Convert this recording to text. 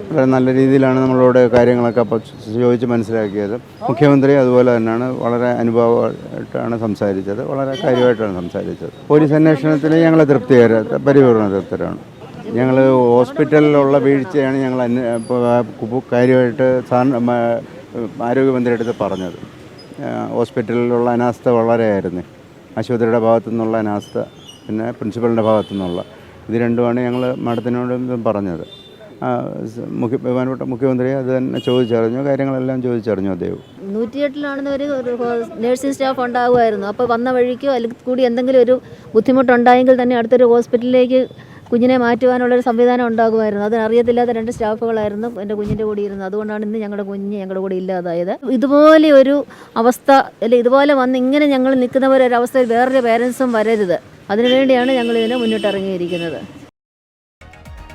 വളരെ നല്ല രീതിയിലാണ് നമ്മളോട് കാര്യങ്ങളൊക്കെ അപ്പോൾ ചോദിച്ച് മനസ്സിലാക്കിയത്. മുഖ്യമന്ത്രി അതുപോലെ തന്നെയാണ് വളരെ അനുഭവമായിട്ടാണ് സംസാരിച്ചത്. വളരെ കാര്യമായിട്ടാണ് സംസാരിച്ചത്. പോലീസ് അന്വേഷണത്തിൽ ഞങ്ങൾ തൃപ്തികര പരിപൂർണ തൃപ്തരാണ്. ഞങ്ങൾ ഹോസ്പിറ്റലിലുള്ള വീഴ്ചയാണ് ഞങ്ങൾ കാര്യമായിട്ട് സാറിന് മ- ആരോഗ്യമന്ത്രിയുടെ അടുത്ത് പറഞ്ഞത്. ഹോസ്പിറ്റലിലുള്ള അനാസ്ഥ വളരെയായിരുന്നു. ആശുപത്രിയുടെ ഭാഗത്തു നിന്നുള്ള അനാസ്ഥ പിന്നെ പ്രിൻസിപ്പലിന്റെ ഭാഗത്തു നിന്നുള്ള. ഇത് രണ്ടുമാണ് ഞങ്ങൾ മാഡത്തിനോട് പറഞ്ഞത്. ബഹുമാനപ്പെട്ട മുഖ്യമന്ത്രി അത് തന്നെ ചോദിച്ചറിഞ്ഞു കാര്യങ്ങളെല്ലാം ചോദിച്ചറിഞ്ഞു അദ്ദേഹം. നൂറ്റിയെട്ടിലാണെന്ന് ഒരു നേഴ്സിംഗ് സ്റ്റാഫ് ഉണ്ടാകുമായിരുന്നു. അപ്പോൾ വന്ന വഴിക്കോ അല്ലെങ്കിൽ കൂടി എന്തെങ്കിലും ഒരു ബുദ്ധിമുട്ടുണ്ടായെങ്കിൽ തന്നെ അടുത്തൊരു ഹോസ്പിറ്റലിലേക്ക് കുഞ്ഞിനെ മാറ്റുവാനുള്ളൊരു സംവിധാനം ഉണ്ടാകുമായിരുന്നു. അതിനറിയത്തില്ലാത്ത രണ്ട് സ്റ്റാഫുകളായിരുന്നു എന്റെ കുഞ്ഞിന്റെ കൂടെ ഇരുന്നത്. അതുകൊണ്ടാണ് ഇന്ന് ഞങ്ങളുടെ കുഞ്ഞ് ഞങ്ങളുടെ കൂടെ ഇല്ലാതായത്. ഇതുപോലെ ഒരു അവസ്ഥ അല്ലെ ഇതുപോലെ വന്ന് ഇങ്ങനെ ഞങ്ങൾ നിൽക്കുന്നവരൊരവസ്ഥയിൽ വേറൊരു പേരൻസും വരരുത്. അതിനുവേണ്ടിയാണ് ഞങ്ങൾ ഇതിനെ മുന്നിട്ടിറങ്ങിയിരിക്കുന്നത്